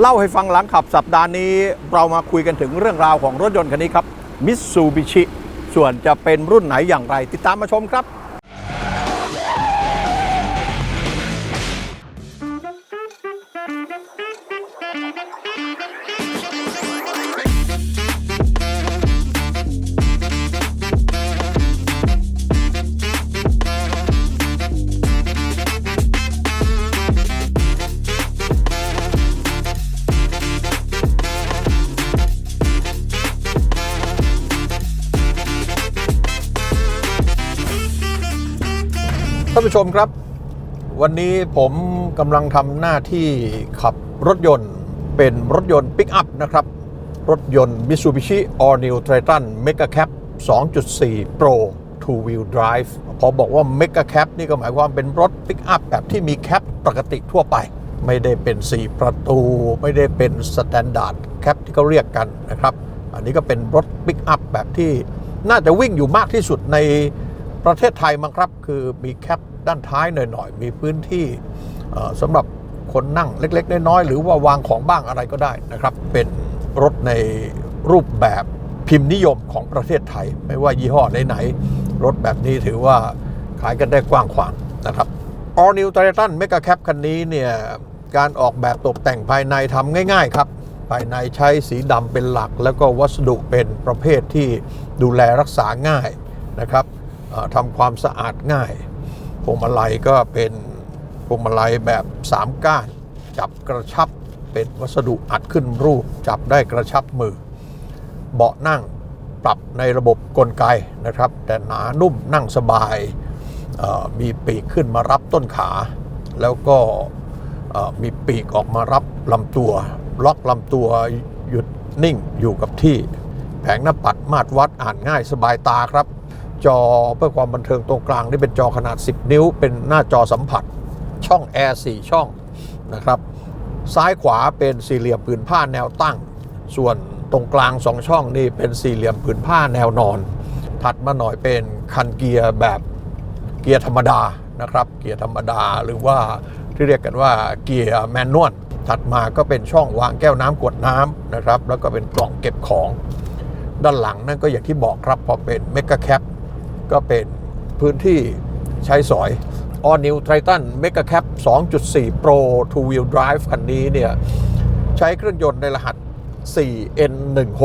เล่าให้ฟังหลังขับสัปดาห์นี้เรามาคุยกันถึงเรื่องราวของรถยนต์คันนี้ครับมิตซูบิชิส่วนจะเป็นรุ่นไหนอย่างไร ติดตามมาชมครับ ท่านผู้ชมครับ วันนี้ผมกำลังทำหน้าที่ขับรถยนต์เป็นรถยนต์ปิกอัพนะครับ รถยนต์ Mitsubishi All New Triton Mega Cap 2.4 Pro Two Wheel Drive พอบอกว่า Mega Cap นี่ก็หมายความเป็นรถปิกอัพแบบที่มีแคปปกติทั่วไป ไม่ได้เป็น 4 ประตู ไม่ได้เป็นสแตนดาร์ดแคปที่เขาเรียกกันนะครับ อันนี้ก็เป็นรถปิกอัพแบบที่น่าจะวิ่งอยู่มากที่สุดใน ประเทศไทยมั้งครับ คือมีแคปด้านท้ายหน่อยๆ มีพื้นที่สำหรับคนนั่งเล็ก ๆ น้อยๆ หรือว่าวางของบ้างอะไรก็ได้นะครับ เป็นรถในรูปแบบพิมพ์นิยมของประเทศไทย ไม่ว่ายี่ห้อไหนๆ รถแบบนี้ถือว่าขายกันได้กว้างขวางนะครับ All New Triton Mega Cap คันนี้เนี่ยการออกแบบตกแต่งภายในทำง่าย ๆ ครับภายในใช้สีดำเป็นหลัก แล้วก็วัสดุเป็นประเภทที่ดูแลรักษาง่ายนะครับ ทำความสะอาดง่ายพวงมาลัยก็เป็นพวงมาลัยแบบ3ก้าน จับกระชับเป็นวัสดุอัดขึ้นรูป จับได้กระชับมือ เบาะนั่งปรับในระบบกลไกนะครับ แต่หนานุ่มนั่งสบายมีปีกขึ้นมารับต้นขา แล้วก็มีปีกออกมารับลำตัว ล็อกลำตัวหยุดนิ่งอยู่กับที่ แผงหน้าปัดมาตรวัดอ่านง่ายสบายตาครับ จอเพื่อความบันเทิงตรงกลางนี่เป็นจอขนาด 10 นิ้ว เป็นหน้าจอสัมผัส ช่องแอร์4ช่องนะครับ ซ้ายขวาเป็นสี่เหลี่ยมผืนผ้าแนวตั้ง ส่วนตรงกลางสองช่องนี่เป็นสี่เหลี่ยมผืนผ้าแนวนอน ถัดมาหน่อยเป็นคันเกียร์แบบเกียร์ธรรมดานะครับ เกียร์ธรรมดาหรือว่าที่เรียกกันว่าเกียร์แมนนวลถัดมาก็เป็นช่องวางแก้วน้ำกวดน้ำนะครับ แล้วก็เป็นกล่องเก็บของ ด้านหลังนั่นก็อย่างที่บอกครับพอเป็นเมกะแคป ก็เป็นพื้นที่ใช้สอย All New Triton Mega Cap 2.4 Pro Two Wheel Drive คันนี้เนี่ยใช้เครื่องยนต์ในรหัส 4N16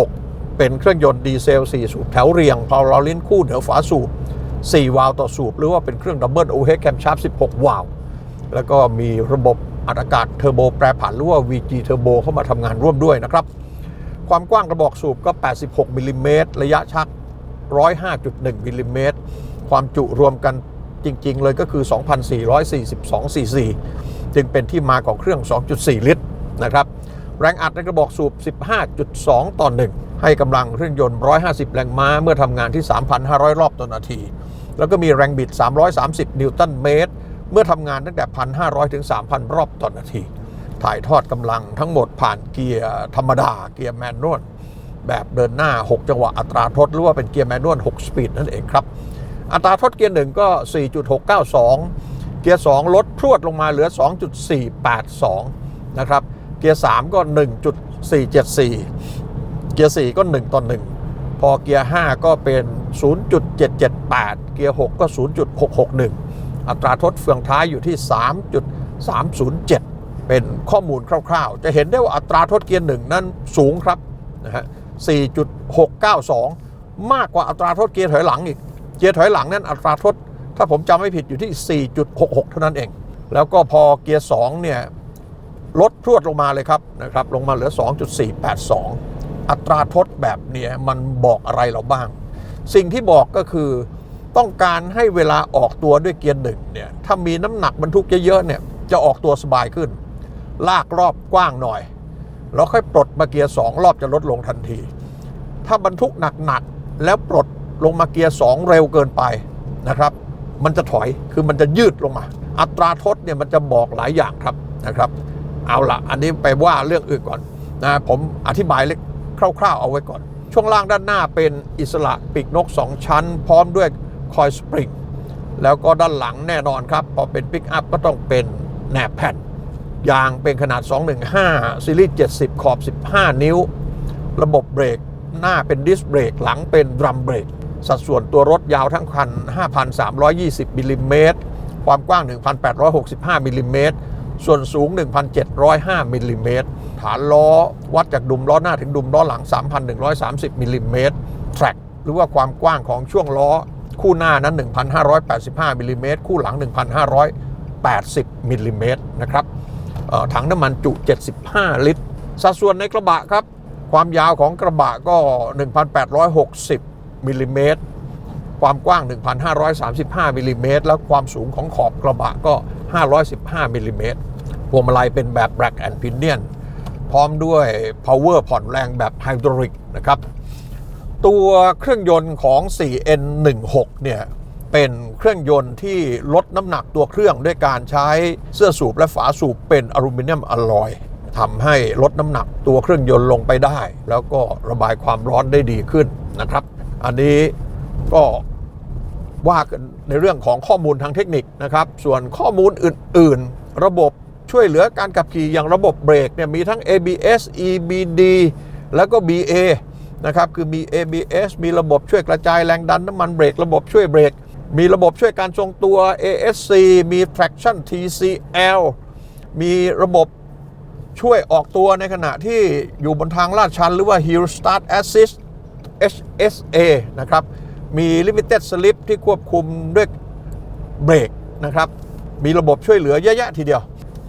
เป็นเครื่องยนต์ดีเซล 4 สูบแถวเรียงพาวลลิ้นคู่เหนือฝาสูบ 4 วาล์วต่อสูบ หรือว่าเป็นเครื่องดับเบิลโอเฮดแคมชาร์ป16 วาล์วแล้วก็มีระบบอัดอากาศเทอร์โบแปรผันหรือว่า VG Turbo เข้ามาทำงานร่วมด้วยนะครับ ความกว้างกระบอกสูบก็ 86มิลลิเมตรระยะชัก 105.1มิลลิเมตรความจุรวมกันจริง ๆ เลยก็คือ 2,442ซีซีจึงเป็นที่มาของเครื่อง 2.4 ลิตรนะครับ แรงอัดในกระบอกสูบ 15.2 ต่อ 1 ให้กำลังเครื่องยนต์ 150 แรงม้า เมื่อทำงานที่ 3,500 รอบต่อนาที แล้วก็มีแรงบิด 330 นิวตันเมตร เมื่อทำงานตั้งแต่ 1,500 ถึง 3,000 รอบต่อนาที ถ่ายทอดกำลังทั้งหมดผ่านเกียร์ธรรมดา เกียร์แมนนวล แบบเดินหน้า 6 จังหวะอัตราทดหรือว่าเป็นเกียร์แมนนวล6สปีดนั่นเองครับ อัตราทดเกียร์ 1 ก็ 4.692 เกียร์ 2 ลดพรวดลงมาเหลือ 2.482 นะครับ เกียร์ 3 ก็ 1.474 เกียร์ 4 ก็ 1 ต่อ 1 พอเกียร์ 5 ก็เป็น 0.778 เกียร์ 6 ก็ 0.661 อัตราทดเฟืองท้ายอยู่ที่ 3.307 เป็นข้อมูลคร่าวๆ จะเห็นได้ว่าอัตราทดเกียร์ 1 นั้นสูงครับนะฮะ 4.692 มากกว่าอัตราโทษเกียร์ถอยหลังอีก เกียร์ถอยหลังนั้นอัตราโทษถ้าผมจำไม่ผิดอยู่ที่ 4.66 เท่านั้นเอง แล้วก็พอเกียร์2เนี่ยลดพรวดลงมาเลยครับนะครับลงมาเหลือ 2.482 อัตราทดแบบเนี้ยมันบอกอะไรเราบ้าง สิ่งที่บอกก็คือต้องการให้เวลาออกตัวด้วยเกียร์หนึ่งเนี่ยถ้ามีน้ำหนักบรรทุกเยอะๆเนี่ยจะออกตัวสบายขึ้น ลากรอบกว้างหน่อย แล้วค่อยปลดมาเกียร์2รอบจะลดลงทันที ถ้าบรรทุกหนักๆแล้วปลดลงมาเกียร์2เร็วเกินไปนะครับ มันจะถอยคือมันจะยืดลงมา อัตราทดเนี่ยมันจะบอกหลายอย่างครับนะครับ เอาละอันนี้ไปว่าเรื่องอื่นก่อนนะผมอธิบายเล็กคร่าวๆเอาไว้ก่อน ช่วงล่างด้านหน้าเป็นอิสระปีกนก 2 ชั้น พร้อมด้วยคอยสปริงแล้วก็ด้านหลังแน่นอนครับ พอเป็นปิกอัพก็ต้องเป็นแหนบแผ่น ยางเป็นขนาด 215 ซีรีส์ 70 ขอบ 15 นิ้ว ระบบเบรก หน้าเป็นดิสเบรก หลังเป็นดรัมเบรก สัดส่วนตัวรถยาวทั้งคัน 5,320มิลลิเมตร ความกว้าง 1,865มิลลิเมตร ส่วนสูง 1,705มิลลิเมตร ฐานล้อวัดจากดุมล้อหน้าถึงดุมล้อหลัง 3,130มิลลิเมตร แทร็กหรือว่าความกว้างของช่วงล้อ คู่หน้านั้น 1,585มิลลิเมตร คู่หลัง 1,580มิลลิเมตรนะครับ ถังน้ำมันจุ 75 ลิตร สัดส่วนในกระบะครับ ความยาวของกระบะก็ 1,860มิลลิเมตรความกว้าง 1,535มิลลิเมตรแล้วความสูงของขอบกระบะก็ 515มิลลิเมตรพวงมาลัยเป็นแบบ Black and Pinion พร้อมด้วย Power ผ่อนแรงแบบไฮดรอลิกนะครับ ตัวเครื่องยนต์ของ 4N16 เนี่ย เป็นเครื่องยนต์ที่ลดน้ำหนักตัวเครื่องด้วยการใช้เสื้อสูบและฝาสูบเป็นอลูมิเนียมอลลอยทำให้ลดน้ำหนักตัวเครื่องยนต์ลงไปได้ แล้วก็ระบายความร้อนได้ดีขึ้นนะครับ อันนี้ก็ว่ากันในเรื่องของข้อมูลทางเทคนิคนะครับ ส่วนข้อมูลอื่น ๆ ระบบช่วยเหลือการขับขี่อย่างระบบเบรกเนี่ยมีทั้ง ABS EBD แล้วก็ BA นะครับ คือมี ABS มีระบบช่วยกระจายแรงดันน้ำมันเบรก ระบบช่วยเบรก มีระบบช่วยการทรงตัว ASC มี traction TCL มีระบบช่วยออกตัวในขณะที่อยู่บนทางลาดชันหรือว่า Hill Start Assist HSA นะครับ มี Limited Slip ที่ควบคุมด้วยเบรกนะครับ มีระบบช่วยเหลือเยอะแยะทีเดียว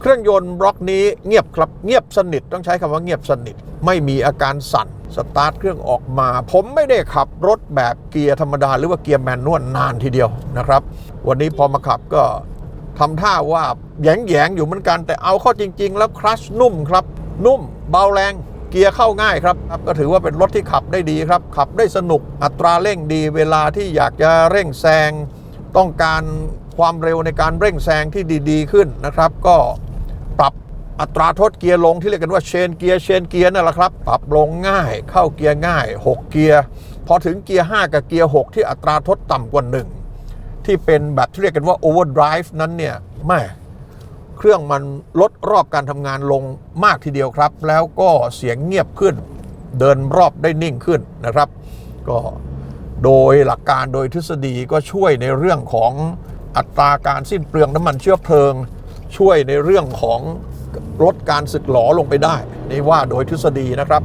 เครื่องยนต์บล็อกนี้เงียบครับเงียบสนิทต้องใช้คำว่าเงียบสนิท ไม่มีอาการสั่นสตาร์ทเครื่องออกมา ผมไม่ได้ขับรถแบบเกียร์ธรรมดา หรือว่าเกียร์แมนนวลนานทีเดียวนะครับ วันนี้พอมาขับก็ทำท่าว่าแยงแยงอยู่เหมือนกัน แต่เอาเข้าจริง ๆ แล้วคลัชนุ่มครับ นุ่มเบาแรงเกียร์เข้าง่ายครับครับก็ถือว่าเป็นรถที่ขับได้ดีครับ ขับได้สนุกอัตราเร่งดี เวลาที่อยากจะเร่งแซงต้องการความเร็วในการเร่งแซงที่ดี ๆ ขึ้นนะครับ ก็ อัตราทดเกียร์ลงที่เรียกกันว่าเชนเกียร์เชนเกียร์นั่นแหละครับ ปรับลงง่ายเข้าเกียร์ง่าย 6 เกียร์พอถึงเกียร์ 5 กับเกียร์ 6 ที่อัตราทดต่ำกว่า 1 ที่เป็นแบบที่เรียกกันว่า overdrive นั้นเนี่ยแม่เครื่องมันลดรอบการทำงานลงมากทีเดียวครับ แล้วก็เสียงเงียบขึ้น เดินรอบได้นิ่งขึ้นนะครับ ก็โดยหลักการโดยทฤษฎีก็ช่วยในเรื่องของอัตราการสิ้นเปลืองน้ำมันเชื้อเพลิง ช่วยในเรื่องของ ลดการสึกหลอลงไปได้นี่ว่าโดยทฤษฎีนะครับ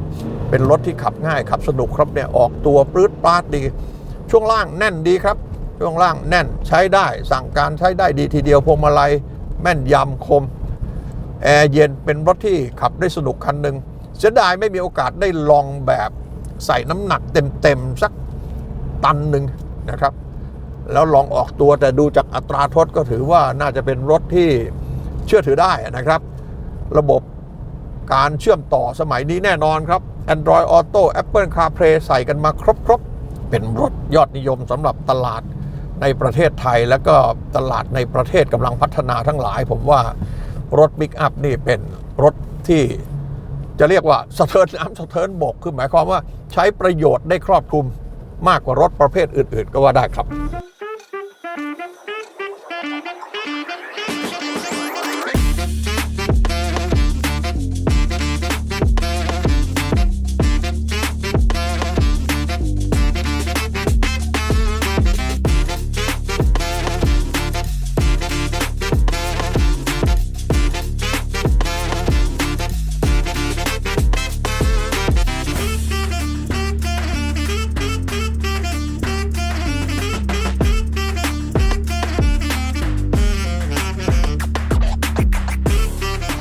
เป็นรถที่ขับง่ายขับสนุกครับเนี่ยออกตัวปลื้ดปลาดดี ช่วงล่างแน่นดีครับ ช่วงล่างแน่นใช้ได้ สั่งการใช้ได้ดีทีเดียวพวงมาลัยแม่นยำคมแอร์เย็นเป็นรถที่ขับได้สนุกคันหนึ่งเสียดายไม่มีโอกาสได้ลองแบบใส่น้ำหนักเต็มๆสักตันหนึ่งนะครับ แล้วลองออกตัวแต่ดูจากอัตราทดก็ถือว่าน่าจะเป็นรถที่เชื่อถือได้นะครับ ระบบการเชื่อมต่อสมัยนี้แน่นอนครับ Android Auto Apple CarPlay ใส่กันมาครบๆ เป็นรถยอดนิยมสำหรับตลาดในประเทศไทย แล้วก็ตลาดในประเทศกำลังพัฒนาทั้งหลาย ผมว่ารถบิ๊กอัพนี่เป็นรถที่จะเรียกว่าสะเทินน้ำสะเทินบก คือหมายความว่าใช้ประโยชน์ได้ครอบคลุมมากกว่ารถประเภทอื่น ๆ ก็ว่าได้ครับ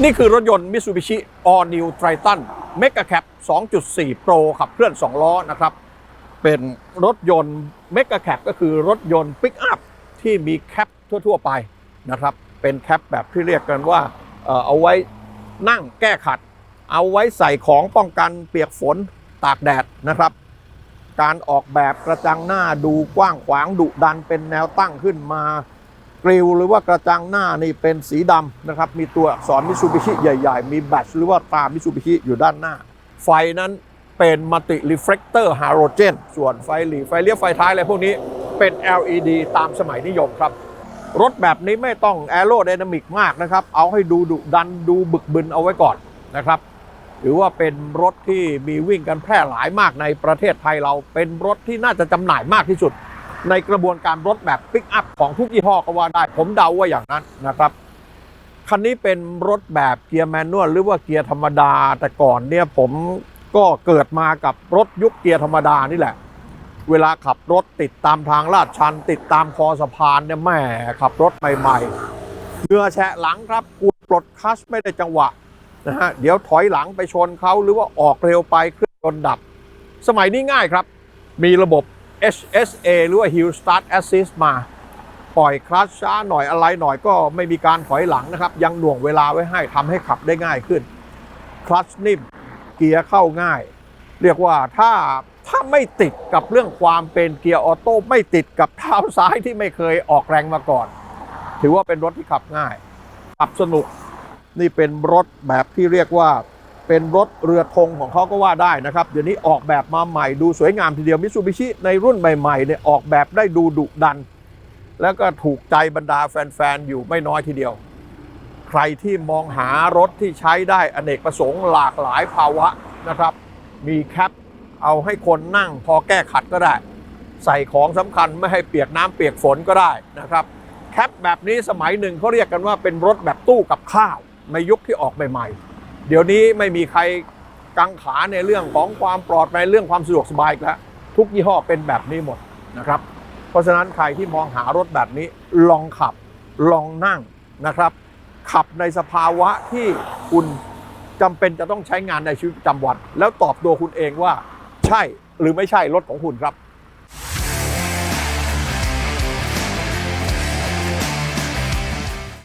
นี่คือรถยนต์ Mitsubishi All New Triton Mega Cap 2.4 Pro ขับเคลื่อน 2 ล้อนะครับ เป็นรถยนต์ Mega Cap ก็คือรถยนต์ปิกอัพที่มีแคปทั่ว ๆ ไปนะครับ เป็นแคปแบบที่เรียกกันว่าเอ่อเอาไว้นั่งแก้ขัด เอาไว้ใส่ของป้องกันเปียกฝนตากแดดนะครับ การออกแบบกระจังหน้าดูกว้างขวางดุดันเป็นแนวตั้งขึ้นมา ริลหรือว่ากระจังหน้านี่เป็นสีดำนะครับ มีตัวอักษรมิ t ูบิชิใหญ่ ๆ มีแบตหรือว่าตรามิ t ูบิชิอยู่ด้านหน้า ไฟนั้นเป็นมัลติรีเฟล c เตอร์ฮาโลเจนส่วนไฟหลีไฟเลี้ยวไฟท้ายอะไรพวกนี้เป็น LED ตามสมัยนิยมครับ รถแบบนี้ไม่ต้องแอโร d y นามิกมากนะครับ เอาให้ดูดุดันดูบึกบึนเอาไว้ก่อนนะครับถือว่าเป็นรถที่มีวิ่งกันแพร่หลายมากในประเทศไทยเราเป็นรถที่น่าจะจำหน่ายมากที่สุด ในกระบวนการรถแบบปิกอัพของทุกยี่ห้อก็ว่าได้ ผมเดาว่าอย่างนั้นนะครับ คันนี้เป็นรถแบบเกียร์แมนนวลหรือว่าเกียร์ธรรมดา แต่ก่อนเนี่ยผมก็เกิดมากับรถยุคเกียร์ธรรมดานี่แหละ เวลาขับรถติดตามทางลาดชัน ติดตามคอสะพานเนี่ยแม่ขับรถใหม่ๆเหงื่อแฉะหลังครับกดปลดคัชไม่ได้จังหวะนะฮะเดี๋ยวถอยหลังไปชนเขาหรือว่าออกเร็วไปเครื่องยนต์ดับ สมัยนี้ง่ายครับ มีระบบ HSA หรือว่า Hill Start Assist มา ปล่อยคลัชช้าหน่อยอะไรหน่อยก็ไม่มีการถอยหลังนะครับ ยังหน่วงเวลาไว้ให้ทำให้ขับได้ง่ายขึ้น คลัชนิ่ม เกียร์เข้าง่าย เรียกว่าถ้าถ้าไม่ติดกับเรื่องความเป็นเกียร์ออโต้ไม่ติดกับเท้าซ้ายที่ไม่เคยออกแรงมาก่อน ถือว่าเป็นรถที่ขับง่าย ขับสนุกนี่เป็นรถแบบที่เรียกว่า เป็นรถเรือธงของเขาก็ว่าได้นะครับ เดี๋ยวนี้ออกแบบมาใหม่ดูสวยงามทีเดียวมิ t ูบิชิในรุ่นใหม่ๆเนี่ยออกแบบได้ดูดุดัน แล้วก็ถูกใจบรรดาแฟนๆ อยู่ไม่น้อยทีเดียว ใครที่มองหารถที่ใช้ได้อเนกประสงค์หลากหลายภาวะนะครับ มีแคปเอาให้คนนั่งพอแก้ขัดก็ได้ ใส่ของสำคัญไม่ให้เปียกน้ำเปียกฝนก็ได้นะครับแคปแบบนี้สมัยหนึ่งเขาเรียกกันว่าเป็นรถแบบตู้กับข้าวในยุคที่ออกใหม่ๆ เดี๋ยวนี้ไม่มีใครกังขาในเรื่องของความปลอดภัยเรื่องความสะดวกสบายแล้วทุกยี่ห้อเป็นแบบนี้หมดนะครับ เพราะฉะนั้นใครที่มองหารถแบบนี้ลองขับลองนั่งนะครับ ขับในสภาวะที่คุณจำเป็นจะต้องใช้งานในชีวิตประจำวัน แล้วตอบตัวคุณเองว่า ใช่หรือไม่ใช่รถของคุณครับ